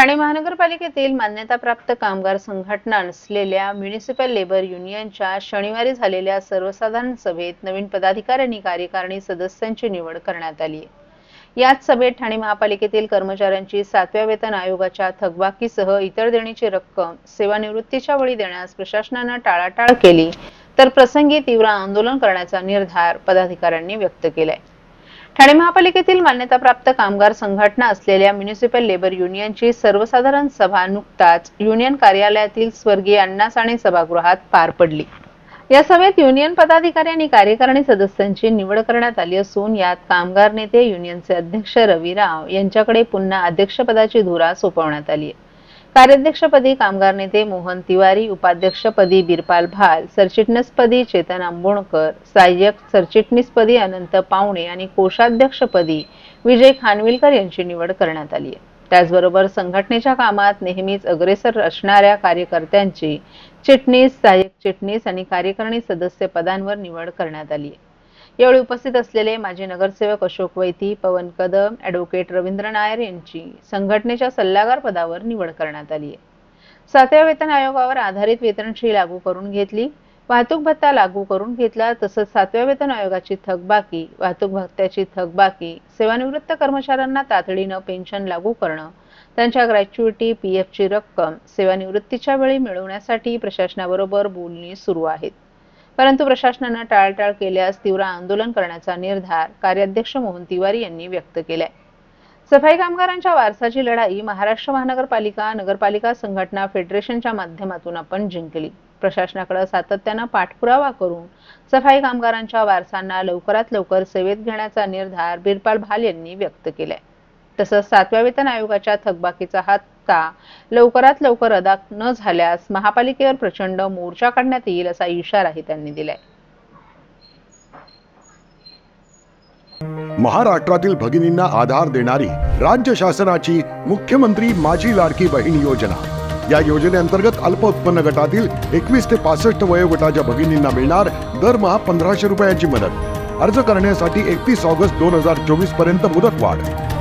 ठाणे महानगरपालिकेतील मान्यताप्राप्त कामगार संघटना नसलेल्या म्युनिसिपल लेबर युनियनच्या शनिवारी झालेल्या सर्वसाधारण सभेत नवीन पदाधिकारी आणि कार्यकारिणी सदस्यांची निवड करण्यात आली याच सभेत ठाणे महापालिकेतील कर्मचाऱ्यांची सातव्या वेतन आयोगाच्या थकबाकीसह इतर देण्याची रक्कम सेवानिवृत्तीच्या वेळी देण्यास प्रशासनानं टाळाटाळ केली तर प्रसंगी तीव्र आंदोलन करण्याचा निर्धार पदाधिकाऱ्यांनी व्यक्त केलाय. ठाणे महापालिकेतील मान्यताप्राप्त कामगार संघटना असलेल्या म्युनिसिपल लेबर युनियनची सर्वसाधारण सभा नुकताच युनियन कार्यालयातील स्वर्गीय अण्णासाणे सभागृहात पार पडली. या सभेत युनियन पदाधिकारी आणि कार्यकारिणी सदस्यांची निवड करण्यात आली असून यात कामगार नेते युनियनचे अध्यक्ष रवी राव यांच्याकडे पुन्हा अध्यक्षपदाची धुरा सोपवण्यात आली आहे. कार्याध्यक्षपदी कामगार नेते मोहन तिवारी उपाध्यक्षपदी बिरपाल भाल सरचिटणीसपदी चेतन आंबोणकर सहाय्यक सरचिटणीसपदी अनंत पावणे आणि कोषाध्यक्षपदी विजय खानविलकर यांची निवड करण्यात आली आहे. त्याचबरोबर संघटनेच्या कामात नेहमीच अग्रेसर असणाऱ्या कार्यकर्त्यांची चिटणीस सहाय्यक चिटणीस आणि कार्यकारिणी सदस्य पदांवर निवड करण्यात आली आहे. यावेळी उपस्थित असलेले माजी नगरसेवक अशोक वैती पवन कदम ॲडव्होकेट रवींद्र नायर यांची संघटनेच्या सल्लागार पदावर निवड करण्यात आली आहे. सातव्या वेतन आयोगावर आधारित वेतनश्री लागू करून घेतली वाहतूक भत्ता लागू करून घेतला तसंच सातव्या वेतन आयोगाची थकबाकी वाहतूक भत्त्याची थकबाकी सेवानिवृत्त कर्मचाऱ्यांना तातडीनं पेन्शन लागू करणं त्यांच्या ग्रॅच्युइटी पी एफची रक्कम सेवानिवृत्तीच्या वेळी मिळवण्यासाठी प्रशासनाबरोबर बोलणी सुरू आहेत. परंतु प्रशासनानं टाळटाळ केल्यास तीव्र आंदोलन करण्याचा निर्धार कार्याध्यक्ष मोहन तिवारी यांनी व्यक्त केलाय. सफाई कामगारांच्या वारसाची लढाई महाराष्ट्र महानगरपालिका नगरपालिका संघटना फेडरेशनच्या माध्यमातून आपण जिंकली. प्रशासनाकडे सातत्यानं पाठपुरावा करून सफाई कामगारांच्या वारसांना लवकरात लवकर सेवेत घेण्याचा निर्धार बिरपाल भाल यांनी व्यक्त केलाय. तसंच सातव्या वेतन आयोगाच्या थकबाकीचा रस्ता लवकरात लवकर अदा न झाल्यास महापालिकेवर प्रचंड मोर्चा काढण्यात येईल असा इशाराही त्यांनी दिलाय. महाराष्ट्रातील भगिनींना आधार देणारी राज्य शासनाची मुख्यमंत्री माझी लाडकी बहीण योजना. या योजनेअंतर्गत अल्प उत्पन्न गटातील एकवीस ते पासष्ट वयोगटाच्या भगिनींना मिळणार दरमहा पंधराशे रुपयांची मदत. अर्ज करण्यासाठी एकतीस ऑगस्ट दोन हजार चोवीसपर्यंत मुदतवाढ.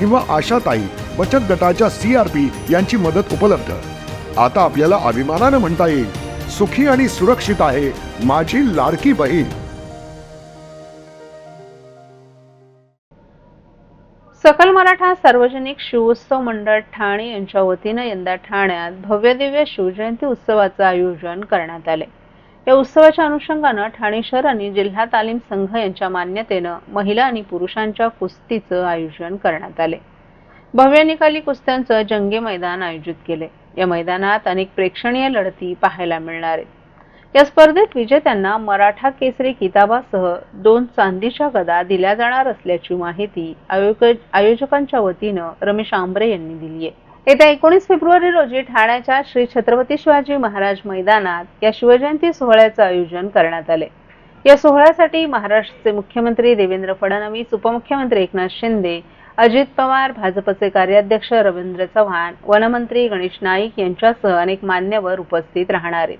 किंवा आशाताई बचत गटाच्या सी आर पी यांची मदत उपलब्ध. आता आपल्याला अभिमानानं म्हणता येईल सुखी आणि सुरक्षित आहे माझी लाडकी बहीण. सकल मराठा सार्वजनिक शिवोत्सव मंडळ ठाणे यांच्या वतीनं यंदा ठाण्यात भव्य दिव्य शिवजयंती उत्सवाचं आयोजन करण्यात आले या उत्सवाच्या अनुषंगानं ठाणे शहर आणि जिल्हा तालीम संघ यांच्या मान्यतेनं महिला आणि पुरुषांच्या कुस्तीचं आयोजन करण्यात आले. भव्य निकाली कुस्त्यांचं जंगे मैदान आयोजित केले. या मैदानात अनेक प्रेक्षणीय लढती पाहायला मिळणार. आहेत या स्पर्धेत विजेत्यांना मराठा केसरी किताबासह दोन चांदीच्या गदा दिल्या जाणार असल्याची माहिती आयोजकांच्या वतीनं रमेश आंबरे यांनी दिली आहे येत्या एकोणीस फेब्रुवारी रोजी ठाण्याच्या श्री छत्रपती शिवाजी महाराज मैदानात या शिवजयंती सोहळ्याचं आयोजन करण्यात आले. या सोहळ्यासाठी महाराष्ट्राचे मुख्यमंत्री देवेंद्र फडणवीस उपमुख्यमंत्री एकनाथ शिंदे अजित पवार भाजपचे कार्याध्यक्ष रवींद्र चव्हाण वनमंत्री गणेश नाईक यांच्यासह अनेक मान्यवर उपस्थित राहणार आहेत.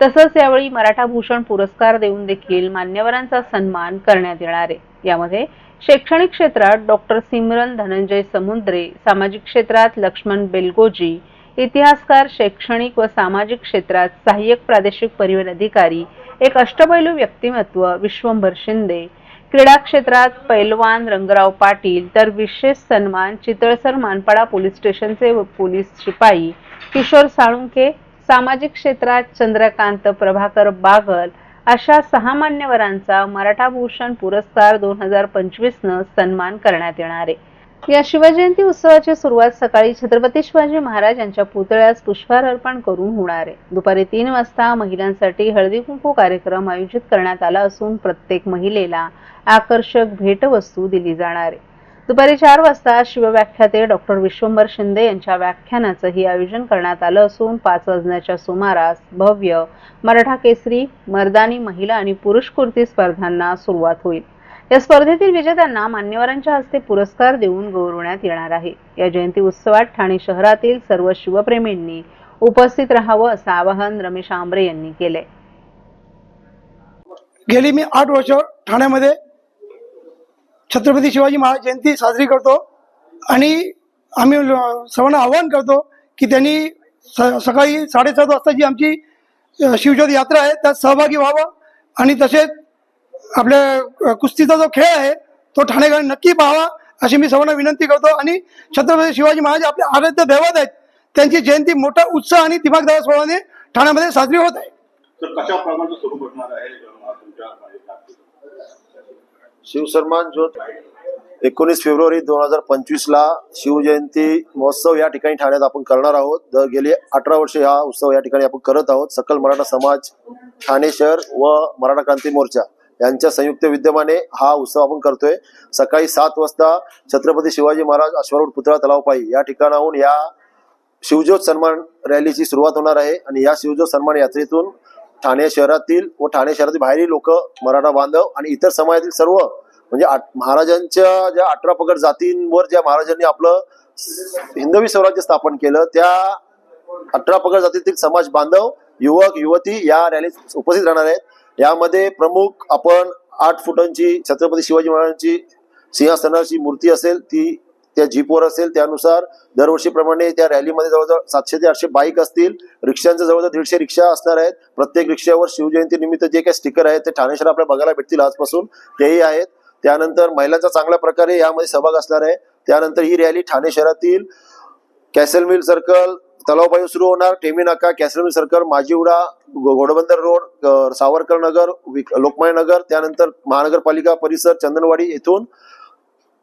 तसंच यावेळी मराठा भूषण पुरस्कार देऊन देखील मान्यवरांचा सन्मान करण्यात येणार आहे. यामध्ये शैक्षणिक क्षेत्रात डॉक्टर सिमरन धनंजय समुद्रे सामाजिक क्षेत्रात लक्ष्मण बेलगोजी इतिहासकार शैक्षणिक व सामाजिक क्षेत्रात सहाय्यक प्रादेशिक परिवहन अधिकारी एक अष्टपैलू व्यक्तिमत्व विश्वंभर शिंदे. क्रीडा क्षेत्रात पैलवान रंगराव पाटील तर विशेष सन्मान चितळसर मानपाडा पोलीस स्टेशनचे पोलीस शिपाई किशोर साळुंके सामाजिक क्षेत्रात चंद्रकांत प्रभाकर बागल अशा सहा मान्यवरांचा मराठा भूषण पुरस्कार दोन हजार पंचवीसनं सन्मान करण्यात येणार आहे. या शिवजयंती उत्सवाची सुरुवात सकाळी छत्रपती शिवाजी महाराज यांच्या पुतळ्यास पुष्पहार अर्पण करून होणार आहे. दुपारी तीन वाजता महिलांसाठी हळदी कुंकू कार्यक्रम आयोजित करण्यात आला असून प्रत्येक महिलेला आकर्षक भेटवस्तू दिली जाणार आहे. दुपारी चार वाजता शिवव्याख्याते डॉक्टर विश्वंभर शिंदे यांच्या व्याख्यानाचंही आयोजन करण्यात आलं असून पाच वाजण्याच्या सुमारास भव्य मराठा केसरी मर्दानी महिला आणि पुरुष कुर्ती स्पर्धांना सुरुवात होईल. या स्पर्धेतील विजेत्यांना मान्यवरांच्या हस्ते पुरस्कार देऊन गौरवण्यात येणार आहे. या जयंती उत्सवात ठाणे शहरातील सर्व शिवप्रेमींनी उपस्थित राहावं असं आवाहन रमेश आंबरे यांनी केले गेली मी आठ वर्ष ठाण्यामध्ये छत्रपती शिवाजी महाराज जयंती साजरी करतो आणि आम्ही सर्वांना आवाहन करतो की त्यांनी स सकाळी साडेसात वाजता जी आमची शिवज्योत यात्रा आहे त्यात सहभागी व्हावं आणि तसेच आपल्या कुस्तीचा जो खेळ आहे तो ठाणेकरांनी नक्की पाहावा अशी मी सर्वांना विनंती करतो आणि छत्रपती शिवाजी महाराज आपले आराध्य दैवत आहेत त्यांची जयंती मोठा उत्साह आणि दिमागदार स्वभावाने ठाण्यामध्ये साजरी होत आहे? शिवसन्मान ज्योत. एकोणीस फेब्रुवारी दोन हजार पंचवीस ला शिवजयंती महोत्सव या ठिकाणी ठाण्यात आपण करणार आहोत. दर गेली अठरा वर्षे हा उत्सव या ठिकाणी आपण करत आहोत. सकल मराठा समाज ठाणे शहर व मराठा क्रांती मोर्चा यांच्या संयुक्त विद्यमाने हा उत्सव आपण करतोय. सकाळी सात वाजता छत्रपती शिवाजी महाराज अश्वारूढ पुतळा तलावपाई या ठिकाणाहून या शिवज्योत सन्मान रॅलीची सुरुवात होणार आहे आणि या शिवज्योत सन्मान यात्रेतून ठाणे शहरातील व ठाणे शहरातील बाहेरील लोक मराठा बांधव आणि इतर समाजातील सर्व म्हणजे आठ- महाराजांच्या ज्या अठरा पगड जातींवर ज्या महाराजांनी आपलं हिंदवी स्वराज्य स्थापन केलं त्या अठरा पगड जातीतील समाज बांधव युवक युवती या रॅलीत उपस्थित राहणार आहेत. यामध्ये प्रमुख आपण आठ फुटांची छत्रपती शिवाजी महाराजांची सिंहासनाची मूर्ती असेल ती त्या जीपवर असेल त्यानुसार दरवर्षीप्रमाणे त्या रॅलीमध्ये जवळजवळ सातशे ते आठशे बाईक असतील. रिक्षांचं जवळजवळ दीडशे रिक्षा असणार आहेत. प्रत्येक रिक्षावर शिवजयंती निमित्त जे काही स्टिकर आहेत ते ठाणे शहर आपल्याला बघायला भेटतील आजपासून. तेही आहेत. त्यानंतर महिलांचा चांगल्या प्रकारे यामध्ये सहभाग असणार आहे. त्यानंतर ही रॅली ठाणे शहरातील कॅसल मिल सर्कल तलावपाई सुरू होणार. टेमी नाका कॅसल मिल सर्कल माजीवडा उडा घोडबंदर रोड सावरकर नगर विक- लोकमान्य नगर. त्यानंतर महानगरपालिका परिसर चंदनवाडी येथून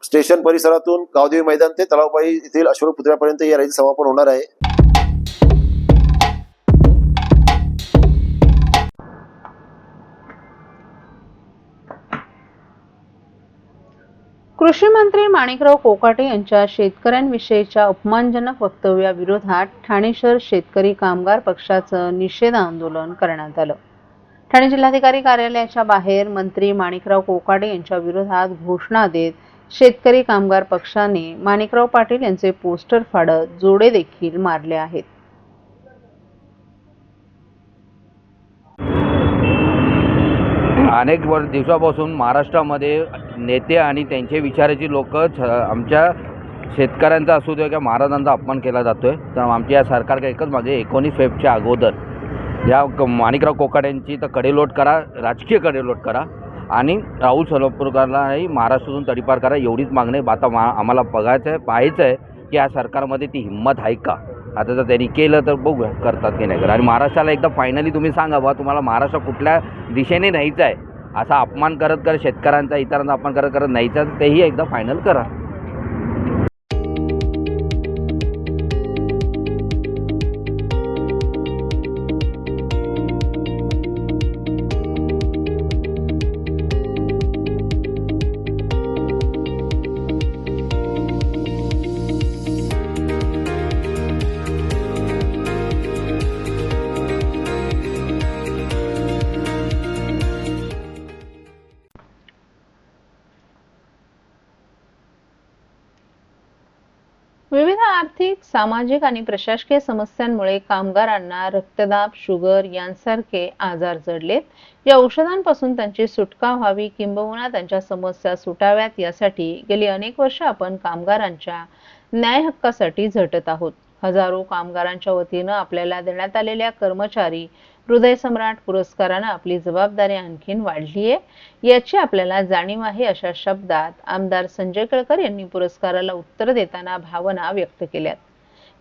स्टेशन परिसरातून गावदेवी मैदान ते तलावपाई येथील अश्वरूप पुतळ्यापर्यंत या रॅलीचं समापन होणार आहे. कृषी मंत्री माणिकराव कोकाटे यांच्या शेतकऱ्यांविषयीच्या अपमानजनक वक्तव्याविरोधात ठाणे शहर शेतकरी कामगार पक्षाचं निषेध आंदोलन करण्यात आलं. ठाणे जिल्हाधिकारी कार्यालयाच्या बाहेर मंत्री माणिकराव कोकाटे यांच्या विरोधात घोषणा देत शेतकरी कामगार पक्षाने माणिकराव पाटील यांचे पोस्टर फाडत जोडे देखील मारले आहेत. अनेक वर्ष दिवसापासून महाराष्ट्रामध्ये नेते आणि त्यांचे विचाराची लोक आमच्या शेतकऱ्यांचा असू दे किंवा महाराजांचा अपमान केला जातोय. तर आमच्या या सरकारकडे एकच माझे एकोणीस फेबच्या अगोदर या माणिकराव कोकाट्यांची तर कडेलोट करा राजकीय कडेलोट करा. आणि राहुल सोलापूरकरलाही महाराष्ट्रातून तडीपार करा एवढीच मागणी आहे. आता मा आम्हाला बघायचं आहे पाहायचं आहे की या सरकारमध्ये ती हिंमत आहे का? आता जर त्यांनी केलं तर बघू करतात की नाही करत. आणि महाराष्ट्राला एकदा फायनली तुम्ही सांगा बा तुम्हाला महाराष्ट्र कुठल्या दिशेने न्यायचं आहे असा अपमान करत करत शेतकऱ्यांचा इतरांचा अपमान करत करत न्यायचा तर तेही एकदा फायनल करा. सामाजिक आणि प्रशासकीय समस्यांमुळे कामगारांना रक्तदाब शुगर यांसारखे आजार जडलेत. या औषधांपासून त्यांची सुटका व्हावी किंबहुना त्यांच्या समस्या सुटाव्यात यासाठी गेली अनेक वर्ष आपण कामगारांच्या न्याय हक्कासाठी झटत आहोत. हजारो कामगारांच्या वतीनं आपल्याला देण्यात आलेल्या कर्मचारी हृदय सम्राट पुरस्कारानं आपली जबाबदारी आणखीन वाढली आहे याची आपल्याला जाणीव आहे अशा शब्दात आमदार संजय केळकर यांनी पुरस्काराला उत्तर देताना भावना व्यक्त केल्यात.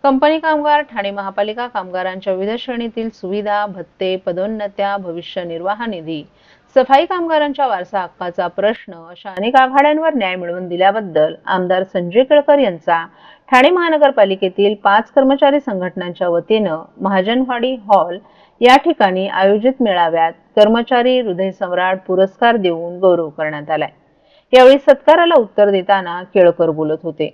कंपनी कामगार ठाणे महापालिका कामगारांच्या विविध श्रेणीतील सुविधा भत्ते पदोन्नत्या भविष्य निर्वाह निधी सफाई कामगारांच्या वारसा हक्काचा प्रश्न अशा अनेक आघाड्यांवर न्याय मिळवून दिल्याबद्दल आमदार संजय केळकर यांचा ठाणे महानगरपालिकेतील पाच कर्मचारी संघटनांच्या वतीनं महाजनवाडी हॉल या ठिकाणी आयोजित मेळाव्यात कर्मचारी हृदय सम्राट पुरस्कार देऊन गौरव करण्यात आलाय. यावेळी सत्काराला उत्तर देताना केळकर बोलत होते.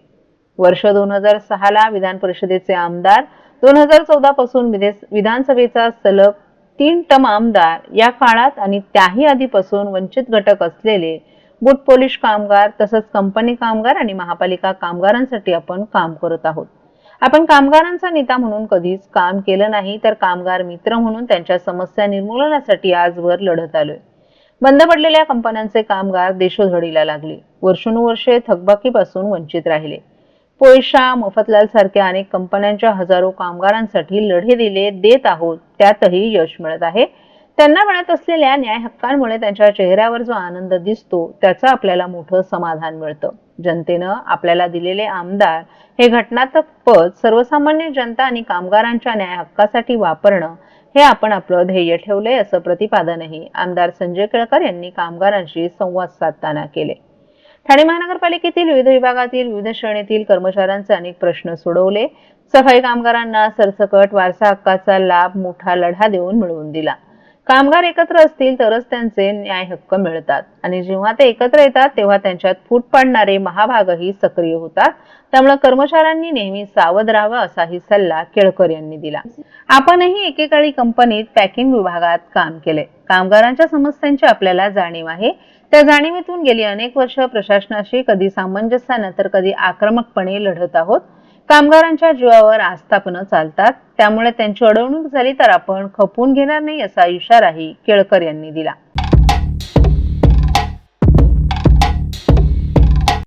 वर्ष दोन हजार सहा ला विधान परिषदेचे आमदार दोन हजार चौदा पासून विधानसभेचा सलग तीन टम आमदार या काळात आणि त्याही आधीपासून वंचित घटक असलेले गुट पोलिश कामगार तसंच कंपनी कामगार आणि महापालिका कामगारांसाठी आपण काम करत आहोत. आपण कामगारांचा नेता म्हणून कधीच काम केलं नाही तर कामगार मित्र म्हणून त्यांच्या समस्या निर्मूलनासाठी आजवर लढत आलोय. बंद पडलेल्या कंपन्यांचे कामगार देशोधडीला लागले. वर्षानुवर्षे थकबाकीपासून वंचित राहिले. पोयशा मोफतलाल सारख्या अनेक कंपन्यांच्या हजारो कामगारांसाठी लढे दिले देत आहोत. त्यातही यश मिळत आहे. त्यांना मिळत असलेल्या न्याय हक्कांमुळे त्यांच्या चेहऱ्यावर जो आनंद दिसतो त्याचं आपल्याला मोठं समाधान मिळतं. जनतेनं आपल्याला दिलेले आमदार हे घटनात्मक पद सर्वसामान्य जनता आणि कामगारांच्या न्याय हक्कासाठी वापरणं हे आपण आपलं ध्येय ठेवलंय असं प्रतिपादनही आमदार संजय केळकर यांनी कामगारांशी संवाद साधताना केले. ठाणे महानगरपालिकेतील विविध विभागातील विविध श्रेणीतील कर्मचाऱ्यांचे अनेक प्रश्न सोडवले. सफाई कामगारांना सरसकट वारसा हक्काचा लाभ मोठा लढा देऊन मिळवून दिला. कामगार एकत्र असतील तरच त्यांचे न्याय हक्क मिळतात. आणि जेव्हा ते एकत्र येतात तेव्हा त्यांच्यात फूट पाडणारे महाभागही सक्रिय होतात. त्यामुळे कर्मचाऱ्यांनी नेहमी सावध राहावं असाही सल्ला केळकर यांनी दिला. आपणही एकेकाळी कंपनीत पॅकिंग विभागात काम केले. कामगारांच्या समस्यांची आपल्याला जाणीव आहे. त्या जाणीवेतून गेली अनेक वर्ष प्रशासनाशी कधी सामंजस्यानं तर कधी आक्रमकपणे लढत आहोत. कामगारांच्या जीवावर आस्थापनं चालतात. त्यामुळे त्यांची अडवणूक झाली तर आपण खपवून घेणार नाही असा इशाराही केळकर यांनी दिला.